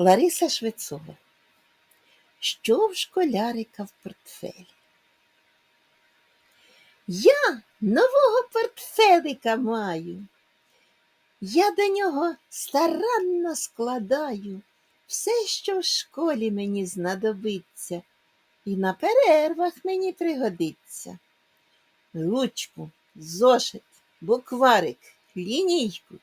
Лариса Швецова. Що в школярика в портфелі? Я нового портфелика маю. Я до нього старанно складаю все, що в школі мені знадобиться, і на перервах мені пригодиться. Ручку, зошит, букварик, лінійку,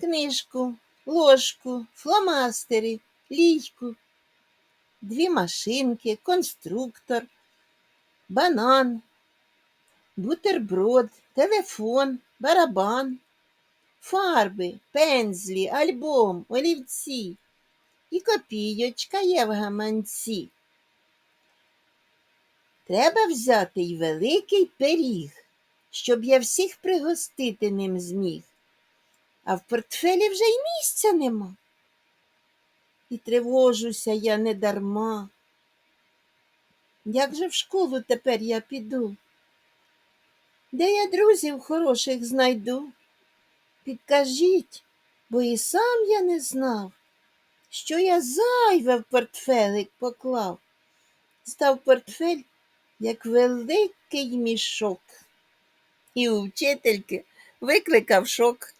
книжку, ложку, фломастери, лійку, дві машинки, конструктор, банан, бутерброд, телефон, барабан, фарби, пензлі, альбом, олівці і копійочка є в гаманці. Треба взяти й великий пиріг, щоб я всіх пригостити ним зміг. А в портфелі вже й місця нема. І тривожуся я недарма. Як же в школу тепер я піду? Де я друзів хороших знайду? Підкажіть, бо і сам я не знав, що я зайве в портфелик поклав. Став портфель, як великий мішок. І у вчительки викликав шок.